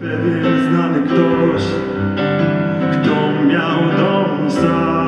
Pewien znany ktoś, kto miał dom sam.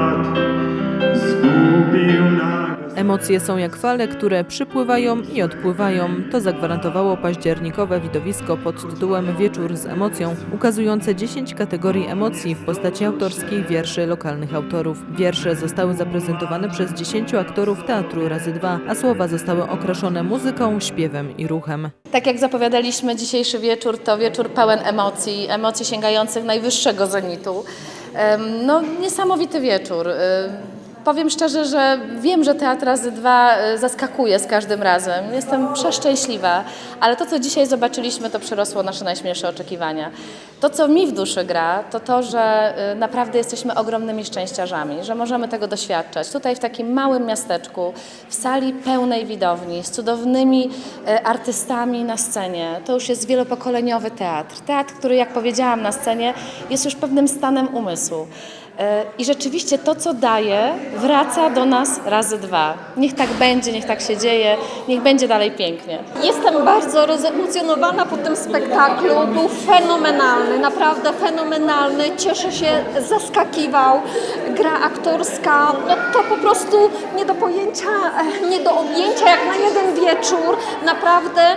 Emocje są jak fale, które przypływają i odpływają. To zagwarantowało październikowe widowisko pod tytułem Wieczór z emocją, ukazujące 10 kategorii emocji w postaci autorskich wierszy lokalnych autorów. Wiersze zostały zaprezentowane przez 10 aktorów teatru razy dwa, a słowa zostały okraszone muzyką, śpiewem i ruchem. Tak jak zapowiadaliśmy, dzisiejszy wieczór to wieczór pełen emocji, emocji sięgających najwyższego zenitu. No, niesamowity wieczór. Powiem szczerze, że wiem, że Teatr Razy Dwa y, zaskakuje z każdym razem. Jestem przeszczęśliwa, ale to, co dzisiaj zobaczyliśmy, to przerosło nasze najśmielsze oczekiwania. To, co mi w duszy gra, to to, że y, naprawdę jesteśmy ogromnymi szczęściarzami, że możemy tego doświadczać. Tutaj w takim małym miasteczku, w sali pełnej widowni, z cudownymi e, artystami na scenie. To już jest wielopokoleniowy teatr. Teatr, który, jak powiedziałam na scenie, jest już pewnym stanem umysłu. E, I rzeczywiście to, co daje, wraca do nas razy dwa. Niech tak będzie, niech tak się dzieje, niech będzie dalej pięknie. Jestem bardzo rozemocjonowana po tym spektaklu. Był fenomenalny, naprawdę fenomenalny. Cieszę się, zaskakiwał. Gra aktorska, no to po prostu nie do pojęcia, e, nie do objęcia jak na jeden wieczór. Naprawdę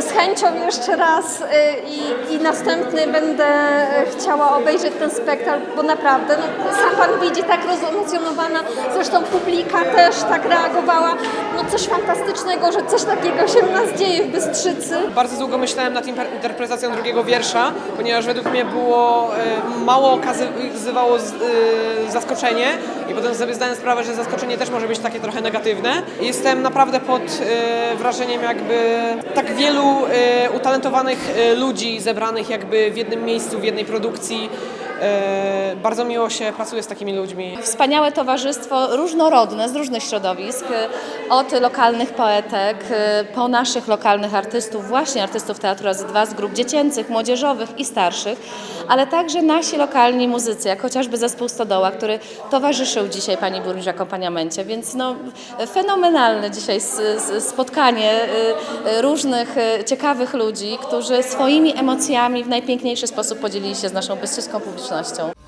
z chęcią jeszcze raz e, i, i następny będę e, chciała obejrzeć ten spektakl, bo naprawdę, no, sam Pan widzi, tak rozemocjonowana, zresztą publika też tak reagowała. No coś fantastycznego, że coś takiego się u nas dzieje w Bystrzycy. Bardzo długo myślałem nad interpretacją drugiego wiersza, ponieważ według mnie było mało okazywało z, e, zaskoczenie i potem sobie zdałem sprawę, że zaskoczenie też może być takie trochę negatywne. Jestem naprawdę pod e, wrażeniem jakby tak wielu e, utalentowanych e, ludzi zebranych jakby w jednym miejscu, w jednej produkcji. E, bardzo miło się pracuje z takimi ludźmi. Wspaniałe towarzystwo, różnorodne, z różnych środowisk, y, od lokalnych poetek, y, po naszych lokalnych artystów, właśnie artystów Teatru Razy Dwa, z grup dziecięcych, młodzieżowych i starszych, ale także nasi lokalni muzycy, jak chociażby zespół Stodoła, który towarzyszył dzisiaj Pani Burmistrz akompaniamencie, więc no, fenomenalne dzisiaj spotkanie różnych ciekawych ludzi, którzy swoimi emocjami w najpiękniejszy sposób podzielili się z naszą nós.